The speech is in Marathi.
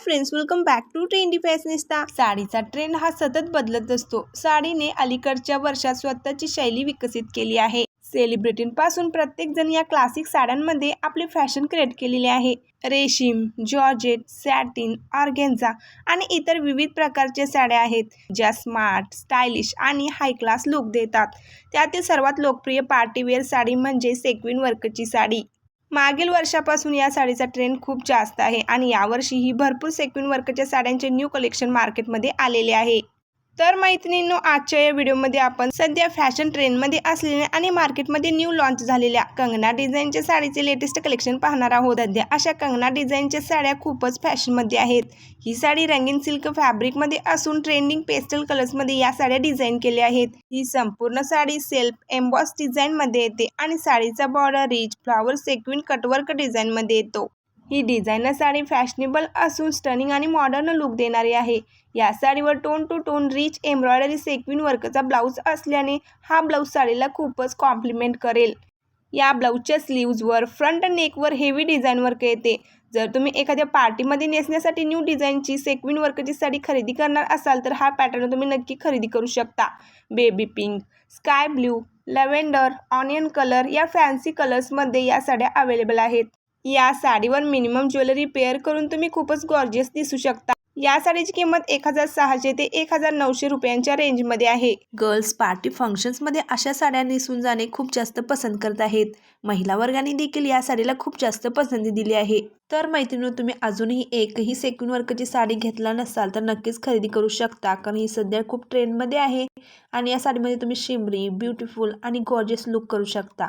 Friends welcome back to trendy fashionista साडीचा ट्रेंड हा सतत बदलत असतो. साडीने अलीकडच्या वर्षात स्वतःची शैली विकसित केली आहे. सेलिब्रिटींपासून प्रत्येक जण या क्लासिक साड्यांमध्ये आपले फॅशन क्रिएट केलेले आहे. रेशीम जॉर्जेट सॅटिन ऑर्गेन्झा आणि इतर विविध प्रकारच्या साड्या आहेत ज्या स्मार्ट स्टायलिश आणि हाय क्लास लुक देतात. त्यातील सर्वात लोकप्रिय पार्टीवेअर साडी म्हणजे सेक्विन वर्कची साडी. मागील वर्षापासून या साडीचा ट्रेंड खूप जास्त आहे आणि यावर्षीही भरपूर सेक्विन वर्कच्या साड्यांचे न्यू कलेक्शन मार्केटमध्ये आलेले आहे. तर मैत्रिणींनो आजच्या या व्हिडिओमध्ये आपण सध्या फॅशन ट्रेंडमध्ये असलेल्या आणि मार्केटमध्ये न्यू लॉन्च झालेल्या कंगना डिझाईनच्या साडीचे लेटेस्ट कलेक्शन पाहणार आहोत. सध्या अशा कंगना डिझाईनच्या साड्या खूपच फॅशनमध्ये आहेत. ही साडी रंगीन सिल्क फॅब्रिकमध्ये असून ट्रेंडिंग पेस्टल कलर्समध्ये या साड्या डिझाईन केल्या आहेत. ही संपूर्ण साडी सेल्फ एम्बॉस डिझाईनमध्ये येते आणि साडीचा border rich flower sequin cutwork डिझाईनमध्ये येतो. ही डिझायनर साडी फॅशनेबल असून स्टनिंग आणि मॉडर्न लुक देणारी आहे. या साडीवर tone two tone rich embroidery sequin वर्कचा blouse असल्याने हा ब्लाऊज साडीला खूपच कॉम्प्लिमेंट करेल. या ब्लाऊजच्या स्लीव्जवर फ्रंट नेकवर हेवी डिझाईन वर्क येते. जर तुम्ही एखाद्या पार्टीमध्ये नेसण्यासाठी न्यू डिझाईनची सेक्विन वर्कची साडी खरेदी करणार असाल तर हा पॅटर्न तुम्ही नक्की खरेदी करू शकता. Baby pink sky blue lavender onion colour या फॅन्सी कलर्समध्ये या साड्या अवेलेबल आहेत. या साडीवर मिनिमम ज्वेलरी पेअर करून तुम्ही खूपच गॉर्जियस दिसू शकता. या साडीची किंमत एक हजार सहाशे ते एक हजार नऊशे रुपयांच्या रेंजमध्ये आहे. गर्ल्स पार्टी फंक्शन्समध्ये अशा साड्या नेसून जाणे खूप जास्त पसंत करत आहेत. महिला वर्गाने देखील या साडीला खूप जास्त पसंती दिली आहे. तर मैत्रिणी तुम्ही अजूनही एकही सेकंड वर्कची साडी घेतला नसाल तर नक्कीच खरेदी करू शकता कारण ही सध्या खूप ट्रेंडमध्ये आहे. आणि या साडीमध्ये तुम्ही शिमरी ब्युटिफुल आणि गॉर्जियस लुक करू शकता.